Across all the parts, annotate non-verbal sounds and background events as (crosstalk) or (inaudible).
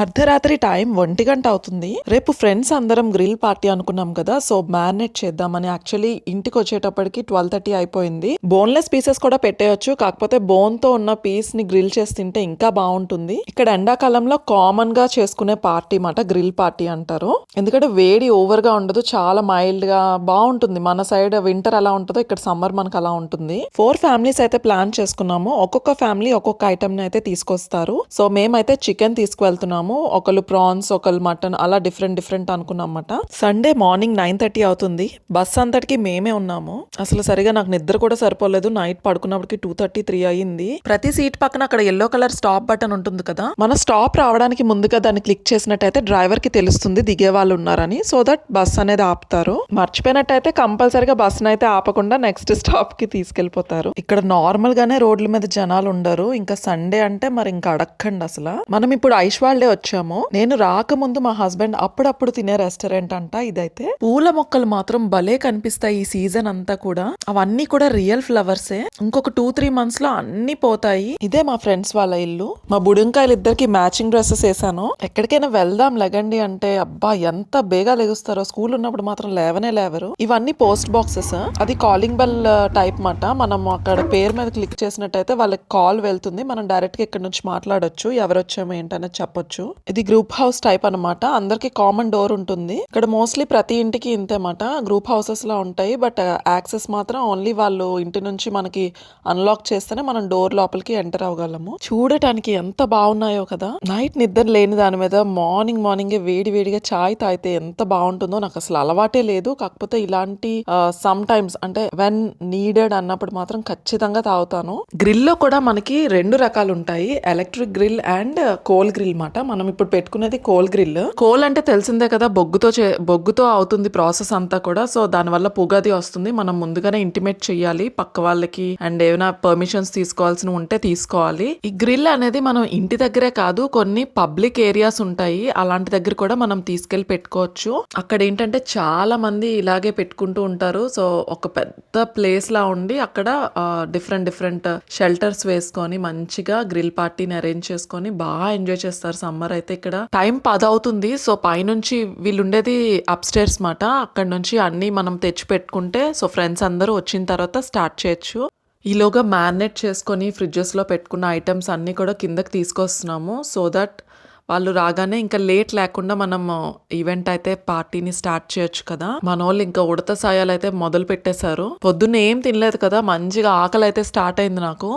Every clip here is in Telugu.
అర్ధరాత్రి టైం ఒంటి గంట అవుతుంది. రేపు ఫ్రెండ్స్ అందరం గ్రిల్ పార్టీ అనుకున్నాం కదా సో మ్యారినేట్ చేద్దామని యాక్చువల్లీ ఇంటికి వచ్చేటప్పటికి ట్వెల్వ్ థర్టీ అయిపోయింది. బోన్లెస్ పీసెస్ కూడా పెట్టేయచ్చు కాకపోతే బోన్తో ఉన్న పీస్ని గ్రిల్ చేసి తింటే ఇంకా బాగుంటుంది. ఇక్కడ ఎండాకాలంలో కామన్గా చేసుకునే పార్టీ మాట గ్రిల్ పార్టీ అంటారు. ఎందుకంటే వేడి ఓవర్గా ఉండదు చాలా మైల్డ్గా బాగుంటుంది. మన సైడ్ వింటర్ ఎలా ఉంటుందో ఇక్కడ సమ్మర్ మనకు అలా ఉంటుంది. ఫోర్ ఫ్యామిలీస్ అయితే ప్లాన్ చేసుకున్నాము. ఒక్కొక్క ఫ్యామిలీ ఒక్కొక్క ఐటమ్ని అయితే తీసుకొస్తారు. సో మేమైతే చికెన్ తీసుకువెళ్తున్నాము. ఒకళ్ళు ప్రాన్స్ ఒకళ్ళు మటన్ అలా డిఫరెంట్ డిఫరెంట్ అనుకున్నమాట సండే మార్నింగ్ నైన్ థర్టీ అవుతుంది. బస్ అంతటికి మేమే ఉన్నాము. అసలు సరిగా నాకు నిద్ర కూడా సరిపోలేదు. నైట్ పడుకున్నప్పటికి టూ థర్టీ త్రీ అయ్యింది. ప్రతి సీట్ పక్కన అక్కడ ఎల్లో కలర్ స్టాప్ బటన్ ఉంటుంది కదా. మన స్టాప్ రావడానికి ముందుగా దాన్ని క్లిక్ చేసినట్టయితే డ్రైవర్కి తెలుస్తుంది దిగే వాళ్ళు ఉన్నారని. సో దట్ బస్ అనేది ఆపుతారు. మర్చిపోయినట్టయితే కంపల్సరిగా బస్ అయితే ఆపకుండా నెక్స్ట్ స్టాప్కి తీసుకెళ్ళిపోతారు ఇక్కడ నార్మల్ గానే రోడ్ల మీద జనాలు ఉండరు. ఇంకా సండే అంటే మరి ఇంకా అడక్కండి అసలు. మనం ఇప్పుడు ఐశ్వాల్ డే వచ్చాము నేను రాకముందు మా హస్బెండ్ అప్పుడప్పుడు తినే రెస్టారెంట్ అంట ఇదైతే. పూల మొక్కలు మాత్రం భలే కనిపిస్తాయి ఈ సీజన్ అంతా కూడా. అవన్నీ కూడా రియల్ ఫ్లవర్సే. ఇంకొక టూ త్రీ మంత్స్లో అన్ని పోతాయి. ఇదే మా ఫ్రెండ్స్ వాళ్ళ ఇల్లు. మా బుడంకాయలు ఇద్దరికి మ్యాచింగ్ డ్రెస్సెస్ వేసాను. ఎక్కడికైనా వెళ్దాం లెగండి అంటే అబ్బా ఎంత బేగా లెగుస్తారో స్కూల్ ఉన్నప్పుడు మాత్రం లేవనే లేవరు. ఇవన్నీ పోస్ట్ బాక్సెస్. అది కాలింగ్ బెల్ టైప్ మాట. మనం అక్కడ పేరు మీద క్లిక్ చేసినట్టయితే వాళ్ళకి కాల్ వెళ్తుంది. మనం డైరెక్ట్గా ఇక్కడ నుంచి మాట్లాడొచ్చు. ఎవరు వచ్చామో ఏంటనేది చెప్పొచ్చు. ఇది గ్రూప్ హౌస్ టైప్ అన్నమాట. అందరికి కామన్ డోర్ ఉంటుంది. ఇక్కడ మోస్ట్లీ ప్రతి ఇంటికి ఇంతేమాట గ్రూప్ హౌసెస్ లా ఉంటాయి. బట్ యాక్సెస్ uh, మాత్రం ఓన్లీ వాళ్ళు ఇంటి నుంచి మనకి అన్లాక్ చేస్తేనే మనం డోర్ లోపలికి ఎంటర్ అవ్వగలము. చూడటానికి ఎంత బాగున్నాయో కదా. నైట్ నిద్ర లేని దాని మీద మార్నింగ్ మార్నింగ్ వేడి వేడిగా చాయ్ తాగితే ఎంత బాగుంటుందో నాకు అసలు అలవాటే లేదు. కాకపోతే ఇలాంటి uh, సమ్ టైమ్స్ అంటే వెన్ నీడెడ్ అన్నప్పుడు మాత్రం ఖచ్చితంగా తాగుతాను. గ్రిల్లో కూడా మనకి రెండు రకాలు ఉంటాయి. Electric grill and coal grill మాట. మనం ఇప్పుడు పెట్టుకునేది కోల్ గ్రిల్. కోల్ అంటే తెలిసిందే కదా బొగ్గుతో చే- బొగ్గుతో అవుతుంది ప్రాసెస్ అంతా కూడా. సో దాని వల్ల పొగది వస్తుంది. మనం ముందుగానే ఇంటిమేట్ చేయాలి పక్క వాళ్ళకి అండ్ ఏమైనా పర్మిషన్స్ తీసుకోవాల్సిన ఉంటే తీసుకోవాలి. ఈ గ్రిల్ అనేది మనం ఇంటి దగ్గరే కాదు కొన్ని పబ్లిక్ ఏరియాస్ ఉంటాయి. అలాంటి దగ్గర కూడా మనం తీసుకెళ్ళి పెట్టుకోవచ్చు. అక్కడ ఏంటంటే చాలా మంది ఇలాగే పెట్టుకుంటూ ఉంటారు. సో ఒక పెద్ద ప్లేస్ లా ఉండి అక్కడ డిఫరెంట్ డిఫరెంట్ షెల్టర్స్ వేసుకొని మంచిగా గ్రిల్ పార్టీని అరేంజ్ చేసుకొని బాగా ఎంజాయ్ చేస్తారు సమ్మర్ అయితే ఇక్కడ టైం పది అవుతుంది సో పైనుంచి వీళ్ళు ఉండేది అప్ స్టేర్స్ మాట. అక్కడ నుంచి అన్ని మనం తెచ్చి పెట్టుకుంటే సో ఫ్రెండ్స్ అందరూ వచ్చిన తర్వాత స్టార్ట్ చేయొచ్చు. ఈలోగా మ్యారినేట్ చేసుకొని ఫ్రిడ్జెస్లో పెట్టుకున్న ఐటమ్స్ అన్నీ కూడా కిందకి తీసుకొస్తున్నాము. సో దట్ వాళ్ళు రాగానే ఇంకా లేట్ లేకుండా మనం uh, ఈవెంట్ అయితే పార్టీని స్టార్ట్ చేయొచ్చు కదా. మన వాళ్ళు ఇంకా ఉడత సాయాలు అయితే మొదలు పెట్టేశారు పొద్దున్న ఏం తినలేదు కదా. మంచిగా ఆకలి అయితే స్టార్ట్ అయింది నాకు.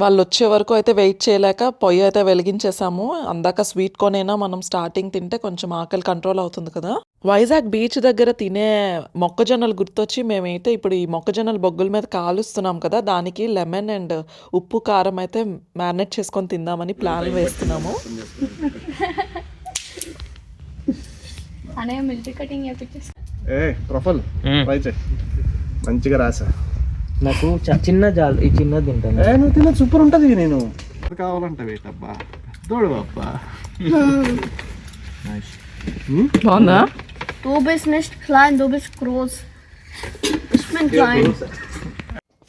వాళ్ళు వచ్చే వరకు అయితే వెయిట్ చేయలేక పొయ్యి అయితే వెలిగించేసాము. అందాక స్వీట్ కొనైనా మనం స్టార్టింగ్ తింటే కొంచెం ఆకలి కంట్రోల్ అవుతుంది కదా. వైజాగ్ బీచ్ దగ్గర తినే మొక్కజొన్నలు గుర్తొచ్చి మేమైతే ఇప్పుడు ఈ మొక్కజొన్నలు బొగ్గుల మీద కాలుస్తున్నాం కదా దానికి లెమన్ అండ్ ఉప్పు కారం అయితే మ్యారినేట్ చేసుకొని తిందామని ప్లాన్ వేస్తున్నాము. అనే మిలిటరీ కటింగ్ చేపించేసి ఏ ప్రొఫల్ ట్రై చేయి. మంచిగా రాసా. నాకు చిన్న జాలు ఈ చిన్నది తింటాను నువ్వు తిన్న సూపర్ ఉంటుంది నేను. కావాలంట వేటబ్బా దోడు అబ్బా (laughs) బాగుందా? Du bist nicht klein, du bist groß. Ich bin klein.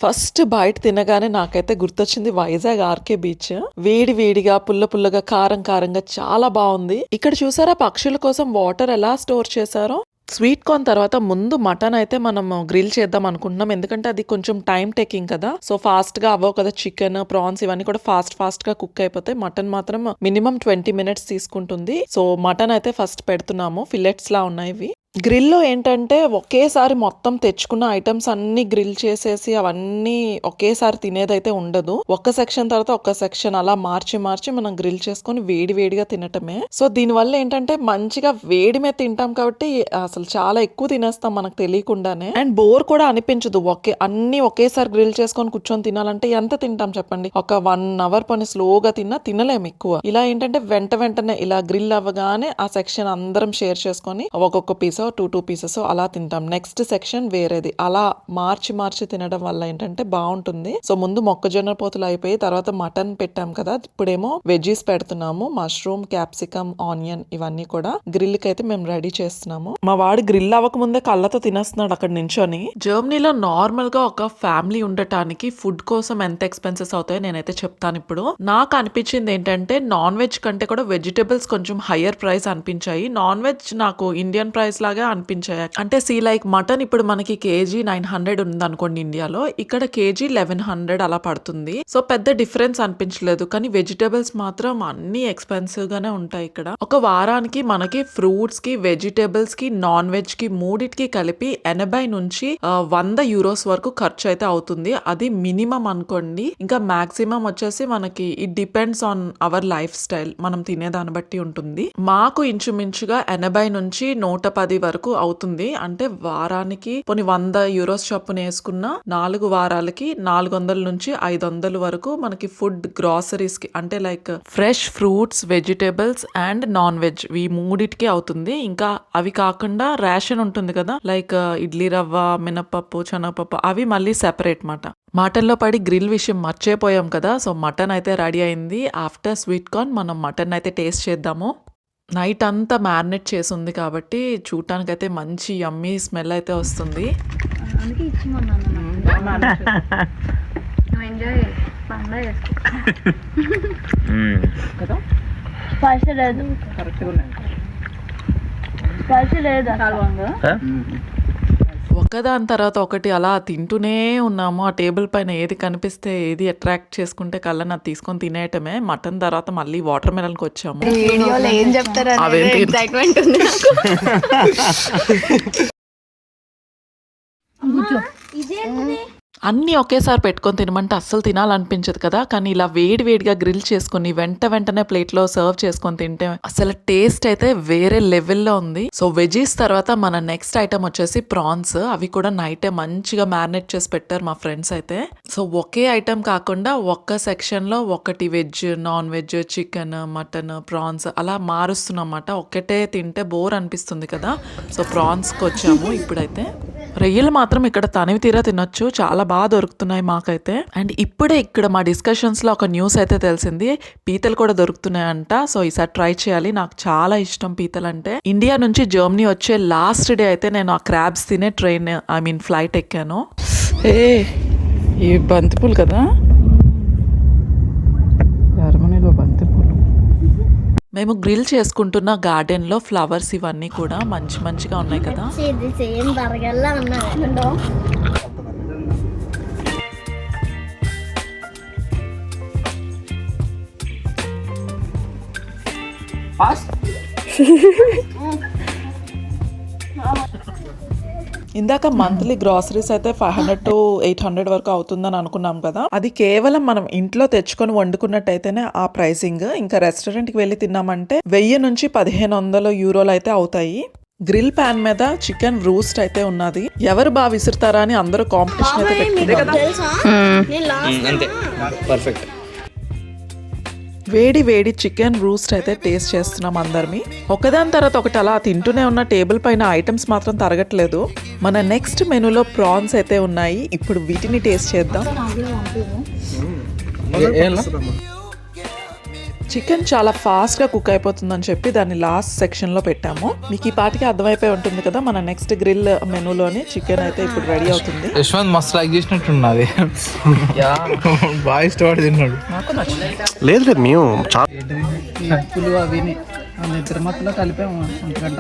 First బయట తినగానే నాకైతే గుర్తొచ్చింది వైజాగ్ ఆర్కే బీచ్. వేడి వేడిగా పుల్ల పుల్లగా కారం కారంగా చాలా బాగుంది. ఇక్కడ చూసారా పక్షుల కోసం వాటర్ ఎలా స్టోర్ చేశారో? స్వీట్ కార్న్ తర్వాత ముందు మటన్ అయితే మనం గ్రిల్ చేద్దాం అనుకుంటున్నాం. ఎందుకంటే అది కొంచెం టైం టేకింగ్ కదా. సో ఫాస్ట్గా అవ్వవు కదా చికెన్ ప్రాన్స్ ఇవన్నీ కూడా ఫాస్ట్ ఫాస్ట్గా కుక్ అయిపోతాయి. మటన్ మాత్రం మినిమం ట్వంటీ మినిట్స్ తీసుకుంటుంది. సో మటన్ అయితే ఫస్ట్ పెడుతున్నాము. ఫిల్లెట్స్ లా ఉన్నాయి ఇవి. గ్రిల్లో ఏంటంటే ఒకేసారి మొత్తం తెచ్చుకున్న ఐటమ్స్ అన్ని గ్రిల్ చేసేసి అవన్నీ ఒకేసారి తినేదైతే ఉండదు. ఒక సెక్షన్ తర్వాత ఒక్క సెక్షన్ అలా మార్చి మార్చి మనం గ్రిల్ చేసుకొని వేడి వేడిగా తినటమే. సో దీనివల్ల ఏంటంటే మంచిగా వేడి మీద తింటాం కాబట్టి అసలు చాలా ఎక్కువ తినేస్తాం మనకు తెలియకుండానే. అండ్ బోర్ కూడా అనిపించదు. ఒకే అన్ని ఒకేసారి గ్రిల్ చేసుకొని కూర్చొని తినాలంటే ఎంత తింటాం చెప్పండి? ఒక వన్ అవర్ పని స్లోగా తిన్నా తినలేము ఎక్కువ. ఇలా ఏంటంటే వెంట వెంటనే ఇలా గ్రిల్ అవ్వగానే ఆ సెక్షన్ అందరం షేర్ చేసుకొని ఒక్కొక్క పీసో టూ టూ పీసెస్ అలా తింటాం. నెక్స్ట్ సెక్షన్ వేరేది. అలా మార్చి మార్చి తినడం వల్ల ఏంటంటే బాగుంటుంది. సో ముందు మొక్కజొన్న పోతులు అయిపోయి తర్వాత మటన్ పెట్టాం కదా. ఇప్పుడేమో వెజ్జీస్ పెడుతున్నాము. మష్రూమ్ క్యాప్సికమ్ ఆనియన్ ఇవన్నీ కూడా గ్రిల్కి అయితే మేము రెడీ చేస్తున్నాము. మా వాడు గ్రిల్ అవ్వక ముందే కళ్ళతో తినేస్తున్నాడు అక్కడ నించొని. జర్మనీలో నార్మల్గా ఒక ఫ్యామిలీ ఉండటానికి ఫుడ్ కోసం ఎంత ఎక్స్పెన్సెస్ అవుతాయో నేనైతే చెప్తాను ఇప్పుడు. నాకు అనిపించింది ఏంటంటే నాన్ వెజ్ కంటే కూడా వెజిటేబుల్స్ కొంచెం హయ్యర్ ప్రైస్ అనిపించాయి. నాన్ వెజ్ నాకు ఇండియన్ ప్రైస్ లాగా అనిపించాయి. అంటే సీ లైక్ మటన్ ఇప్పుడు మనకి కేజీ నైన్ హండ్రెడ్ ఉంది అనుకోండి ఇండియాలో. ఇక్కడ కేజీ లెవెన్ హండ్రెడ్ అలా పడుతుంది. సో పెద్ద డిఫరెన్స్ అనిపించలేదు. కానీ వెజిటేబుల్స్ మాత్రం అన్ని ఎక్స్పెన్సివ్ గానే ఉంటాయి ఇక్కడ. ఒక వారానికి మనకి ఫ్రూట్స్కి వెజిటేబుల్స్కి నాన్ వెజ్కి మూడిటికి కలిపి ఎనభై నుంచి వంద యూరోస్ వరకు ఖర్చు అయితే అవుతుంది. అది మినిమం అనుకోండి. ఇంకా మాక్సిమం వచ్చేసి మనకి it depends on our lifestyle మనం తినేదాన్ని బట్టి ఉంటుంది. మాకు ఇంచుమించుగా ఎనభై నుంచి నూట పది వరకు అవుతుంది. అంటే వారానికి కొన్ని వంద యూరోస్ చొప్పున వేసుకున్న నాలుగు వారాలకి నాలుగు వందల నుంచి ఐదు వందల వరకు మనకి ఫుడ్ గ్రాసరీస్కి అంటే like fresh fruits vegetables and non veg ఈ మూడిటికి అవుతుంది. ఇంకా అవి కాకుండా రేషన్ ఉంటుంది కదా లైక్ ఇడ్లీ రవ్వ మినపప్పు శనగపప్పు అవి మళ్ళీ సెపరేట్ మాట. మటన్లో పడి గ్రిల్ విషయం మర్చిపోయాం కదా సో మటన్ అయితే రెడీ అయింది. ఆఫ్టర్ స్వీట్ కార్న్ మనం మటన్ అయితే టేస్ట్ చేద్దాము. నైట్ అంతా మ్యారినేట్ చేసి ఉంది కాబట్టి చూడటానికి అయితే మంచి యమ్మీ స్మెల్ అయితే వస్తుంది. (laughs) స్పైసీ లేదు. లేదు. ఒకదాని తర్వాత ఒకటి అలా తింటూనే ఉన్నాము. ఆ టేబుల్ పైన ఏది కనిపిస్తే ఏది అట్రాక్ట్ చేసుకుంటే కళ్ళని అది తీసుకొని తినేయటమే. మటన్ తర్వాత మళ్ళీ వాటర్ మెలన్కి వచ్చాము. వీడియోలో ఏం చెప్తారు అవేంటి? ఎక్సైట్మెంట్ ఉంది అన్నీ ఒకేసారి పెట్టుకొని తినమంటే అస్సలు తినాలనిపించదు కదా. కానీ ఇలా వేడి వేడిగా గ్రిల్ చేసుకుని వెంట వెంటనే ప్లేట్లో సర్వ్ చేసుకొని తింటే అసలు టేస్ట్ అయితే వేరే లెవెల్లో ఉంది. సో వెజీస్ తర్వాత మన నెక్స్ట్ ఐటమ్ వచ్చేసి ప్రాన్స్. అవి కూడా నైటే మంచిగా మ్యారినేట్ చేసి పెట్టారు మా ఫ్రెండ్స్ అయితే. సో ఒకే ఐటమ్ కాకుండా ఒక్క సెక్షన్లో ఒకటి veg non veg chicken mutton prawns అలా మారుస్తున్నమాట. ఒక్కటే తింటే బోర్ అనిపిస్తుంది కదా. సో ప్రాన్స్కి వచ్చాము ఇప్పుడైతే. రొయ్యలు మాత్రం ఇక్కడ తనివి తీరా తినొచ్చు. చాలా బాగా దొరుకుతున్నాయి మాకైతే. అండ్ ఇప్పుడే ఇక్కడ మా డిస్కషన్స్లో ఒక న్యూస్ అయితే తెలిసింది. పీతలు కూడా దొరుకుతున్నాయంట. సో ఈసారి ట్రై చేయాలి. నాకు చాలా ఇష్టం పీతలు అంటే. ఇండియా నుంచి జర్మనీ వచ్చే లాస్ట్ డే అయితే నేను ఆ క్రాబ్స్ తినే ట్రైన్ ఐ మీన్ ఫ్లైట్ ఎక్కాను. ఏ ఈ బంతిపూలు కదా జర్మనీలో బంతిపూలు మేము గ్రిల్ చేసుకుంటున్న గార్డెన్లో ఫ్లవర్స్ ఇవన్నీ కూడా మంచి మంచిగా ఉన్నాయి కదా. (laughs) ఇందాక మంత్లీ గ్రాసరీస్ అయితే five hundred to eight hundred వరకు అవుతుందని అనుకున్నాం కదా. అది కేవలం మనం ఇంట్లో తెచ్చుకొని వండుకున్నట్టయితేనే ఆ ప్రైసింగ్ ఇంకా రెస్టారెంట్కి వెళ్ళి తిన్నామంటే వెయ్యి నుంచి పదిహేను వందల యూరోలు అయితే అవుతాయి. గ్రిల్ ప్యాన్ మీద చికెన్ రూస్ట్ అయితే ఉన్నది. ఎవరు బాగా విసురుతారా అని అందరూ కాంపిటీషన్ అయితే పెట్టుకున్నారు వేడి వేడి చికెన్ రూస్ట్ అయితే టేస్ట్ చేస్తున్నాం అందరిమి ఒకదాని తర్వాత ఒకటి అలా తింటూనే ఉన్న టేబుల్ పైన ఐటమ్స్ మాత్రం తరగట్లేదు. మన నెక్స్ట్ మెనూలో ప్రాన్స్ అయితే ఉన్నాయి. ఇప్పుడు వీటిని టేస్ట్ చేద్దాం. చికెన్ చాలా ఫాస్ట్గా కుక్ అయిపోతుందని చెప్పి దాన్ని లాస్ట్ సెక్షన్లో పెట్టాము. మీకు ఈ పాటికి అర్థమైపోయి ఉంటుంది కదా మన నెక్స్ట్ గ్రిల్ మెనూలోని చికెన్ అయితే ఇప్పుడు రెడీ అవుతుంది. యశ్వంత్ మస్తు లైక్ చేసినట్టున్నది. బాగా ఇష్టపడి తిన్నాడు. లేదు లేదు మేము కలిపాము.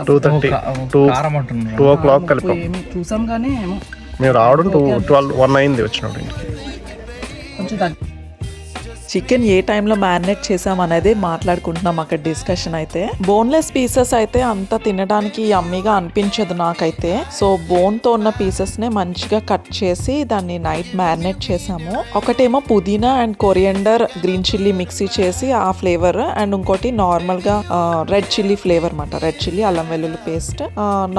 టూ థర్టీ టూ కారం అంటున్నాడు టూ ఓ క్లాక్ కలిపాం. చూసాం కానీ మేము రావడం టూ ట్వెల్వ్ వన్ అయింది వచ్చినప్పుడు కొంచెం తగ్గి చికెన్ ఏ టైంలో మ్యారినేట్ చేసాం అనేది మాట్లాడుకుంటున్నాం అక్కడ డిస్కషన్ అయితే. బోన్లెస్ పీసెస్ అయితే అంత తినడానికి అమ్మీగా అనిపించదు నాకైతే. సో బోన్తో ఉన్న పీసెస్ నే మంచిగా కట్ చేసి దాన్ని నైట్ మ్యారినేట్ చేసాము. ఒకటేమో పుదీనా and coriander green chilli mixie చేసి ఆ ఫ్లేవర్ అండ్ ఇంకోటి నార్మల్గా రెడ్ చిల్లీ ఫ్లేవర్ అనమాట రెడ్ చిల్లీ అల్లం వెల్లుల్లి పేస్ట్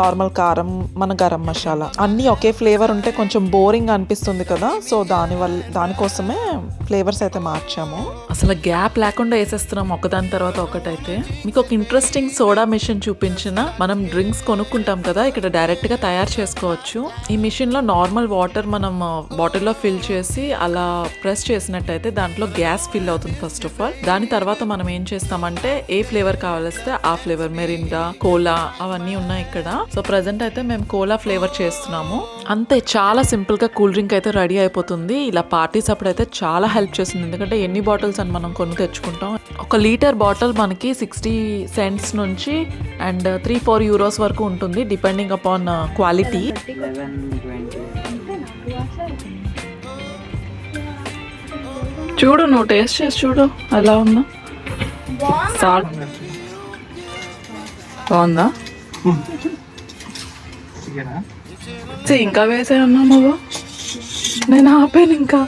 నార్మల్ కారం మన గరం మసాలా. అన్ని ఒకే ఫ్లేవర్ ఉంటే కొంచెం బోరింగ్ అనిపిస్తుంది కదా. సో దాని వల్ల దానికోసమే ఫ్లేవర్స్ అయితే మార్చాము వేసాము. అసలు గ్యాప్ లేకుండా వేసేస్తున్నాం ఒకదాని తర్వాత ఒకటైతే. మీకు ఒక ఇంట్రెస్టింగ్ సోడా మిషన్ చూపించిన మనం డ్రింక్స్ కొనుక్కుంటాం కదా ఇక్కడ డైరెక్ట్గా తయారు చేసుకోవచ్చు. ఈ మిషన్లో నార్మల్ వాటర్ మనం బాటిల్లో ఫిల్ చేసి అలా ప్రెస్ చేసినట్టయితే దాంట్లో గ్యాస్ ఫిల్ అవుతుంది ఫస్ట్ ఆఫ్ ఆల్ దాని తర్వాత మనం ఏం చేస్తామంటే ఏ ఫ్లేవర్ కావాలిస్తే ఆ ఫ్లేవర్ మెరిండా కోలా అవన్నీ ఉన్నాయి ఇక్కడ. సో ప్రజెంట్ అయితే మేము కోలా ఫ్లేవర్ చేస్తున్నాము. అంతే చాలా సింపుల్గా కూల్ డ్రింక్ అయితే రెడీ అయిపోతుంది. ఇలా పార్టీస్ అప్పుడు అయితే చాలా హెల్ప్ చేస్తుంది. ఎందుకంటే ఎన్ని బాటిల్స్ అని మనం కొని తెచ్చుకుంటాం? ఒక లీటర్ బాటిల్ మనకి సిక్స్టీ సెంట్స్ నుంచి అండ్ త్రీ ఫోర్ యూరోస్ వరకు ఉంటుంది డిపెండింగ్ అపాన్ క్వాలిటీ. చూడు నువ్వు టేస్ట్ చేసి చూడు ఎలా ఉందా. సాల్ట్ బాగుందా ఇంకా వేసే అన్నా నువ్వు. నేను ఆపాను ఇంకా.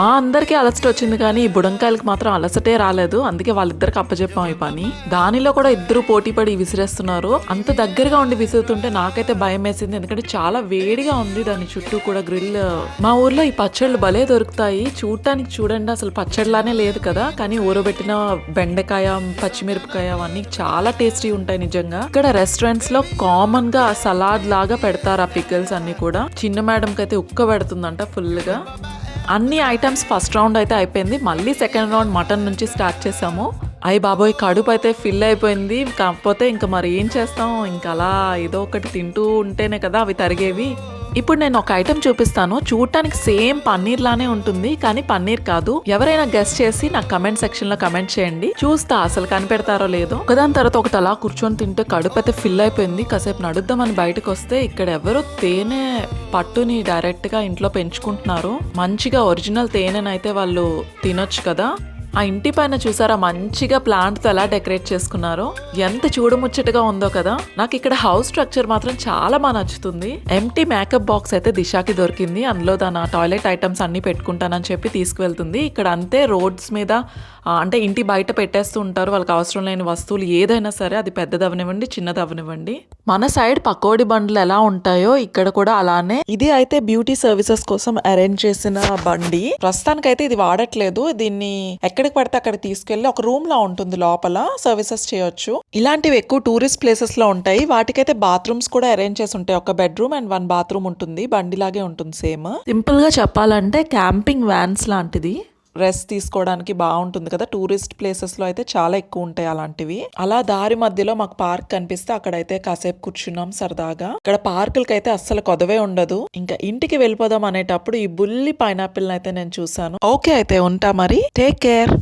మా అందరికీ అలసట వచ్చింది కానీ ఈ బుడంకాయలకు మాత్రం అలసటే రాలేదు. అందుకే వాళ్ళిద్దరికి అప్పచెప్పాం ఈ పని. దానిలో కూడా ఇద్దరు పోటీ పడి విసిరేస్తున్నారు. అంత దగ్గరగా ఉండి విసురుతుంటే నాకైతే భయం వేసింది. ఎందుకంటే చాలా వేడిగా ఉంది దాని చుట్టూ కూడా గ్రిల్. మా ఊర్లో ఈ పచ్చళ్ళు భలే దొరుకుతాయి. చూడటానికి చూడండి అసలు పచ్చడిలానే లేదు కదా. కానీ ఊరబెట్టిన బెండకాయ పచ్చిమిరపకాయ అవన్నీ చాలా టేస్టీ ఉంటాయి నిజంగా. ఇక్కడ రెస్టారెంట్స్లో కామన్గా సలాడ్ లాగా పెడతారు ఆ పికల్స్ అన్ని కూడా. చిన్న మేడంకి అయితే ఉక్క పెడుతుందంట ఫుల్గా. అన్ని ఐటమ్స్ ఫస్ట్ రౌండ్ అయితే అయిపోయింది. మళ్ళీ సెకండ్ రౌండ్ మటన్ నుంచి స్టార్ట్ చేసాము. అయ్యి బాబోయ్ కడుపు అయితే ఫిల్ అయిపోయింది. కాకపోతే ఇంకా మరి ఏం చేస్తాం? ఇంకా అలా ఏదో ఒకటి తింటూ ఉంటేనే కదా అవి తరిగేవి. ఇప్పుడు నేను ఒక ఐటెం చూపిస్తాను. చూడటానికి సేమ్ పన్నీర్ లానే ఉంటుంది కానీ పన్నీర్ కాదు. ఎవరైనా గెస్ట్ చేసి నాకు కమెంట్ సెక్షన్లో కమెంట్ చేయండి. చూస్తా అసలు కనిపెడతారో లేదో. ఒకదాని తర్వాత ఒకటి అలా కూర్చొని తింటే కడుపు అయితే ఫిల్ అయిపోయింది. కాసేపు నడుద్దామని బయటకు వస్తే ఇక్కడ ఎవరో తేనె పట్టుని డైరెక్ట్గా ఇంట్లో పెంచుకుంటున్నారు. మంచిగా ఒరిజినల్ తేనెనైతే వాళ్ళు తినొచ్చు కదా. ఆ ఇంటి పైన చూసారా మంచిగా ప్లాంట్తో ఎలా డెకరేట్ చేసుకున్నారో? ఎంత చూడముచ్చటగా ఉందో కదా? నాకు ఇక్కడ హౌస్ స్ట్రక్చర్ మాత్రం చాలా బాగా నచ్చుతుంది. ఎంటీ మేకప్ బాక్స్ అయితే దిశాకి దొరికింది. అందులో తన టాయిలెట్ ఐటమ్స్ అన్ని పెట్టుకుంటానని చెప్పి తీసుకువెళ్తుంది. ఇక్కడ అంతే రోడ్స్ మీద అంటే ఇంటి బయట పెట్టేస్తూ ఉంటారు. వాళ్ళకి అవసరం లేని వస్తువులు ఏదైనా సరే అది పెద్దదవనివ్వండి చిన్నదవనివ్వండి మన సైడ్ పకోడి బండ్లు ఎలా ఉంటాయో ఇక్కడ కూడా అలానే. ఇది అయితే బ్యూటీ సర్వీసెస్ కోసం అరేంజ్ చేసిన బండి. ప్రస్తుతానికైతే ఇది వాడట్లేదు. దీన్ని ఎక్కడికి పడితే అక్కడ తీసుకెళ్ళి ఒక రూమ్ లా ఉంటుంది లోపల సర్వీసెస్ చేయొచ్చు. ఇలాంటివి ఎక్కువ టూరిస్ట్ ప్లేసెస్లో ఉంటాయి. వాటికైతే బాత్రూమ్స్ కూడా అరేంజ్ చేసి ఉంటాయి. ఒక బెడ్రూమ్ అండ్ వన్ బాత్రూమ్ ఉంటుంది. బండిలాగే ఉంటుంది సేమ్. సింపుల్గా చెప్పాలంటే క్యాంపింగ్ వ్యాన్స్ లాంటిది. రెస్ట్ తీసుకోవడానికి బాగుంటుంది కదా. టూరిస్ట్ ప్లేసెస్లో అయితే చాలా ఎక్కువ ఉంటాయి అలాంటివి. అలా దారి మధ్యలో మాకు పార్క్ కనిపిస్తే అక్కడైతే కాసేపు కూర్చున్నాం సరదాగా. ఇక్కడ పార్కులకి అయితే అస్సలు కొదవే ఉండదు. ఇంకా ఇంటికి వెళ్ళిపోదాం అనేటప్పుడు ఈ బుల్లి పైనాపిల్ అయితే నేను చూసాను ఓకే అయితే ఉంటా మరి. Take care.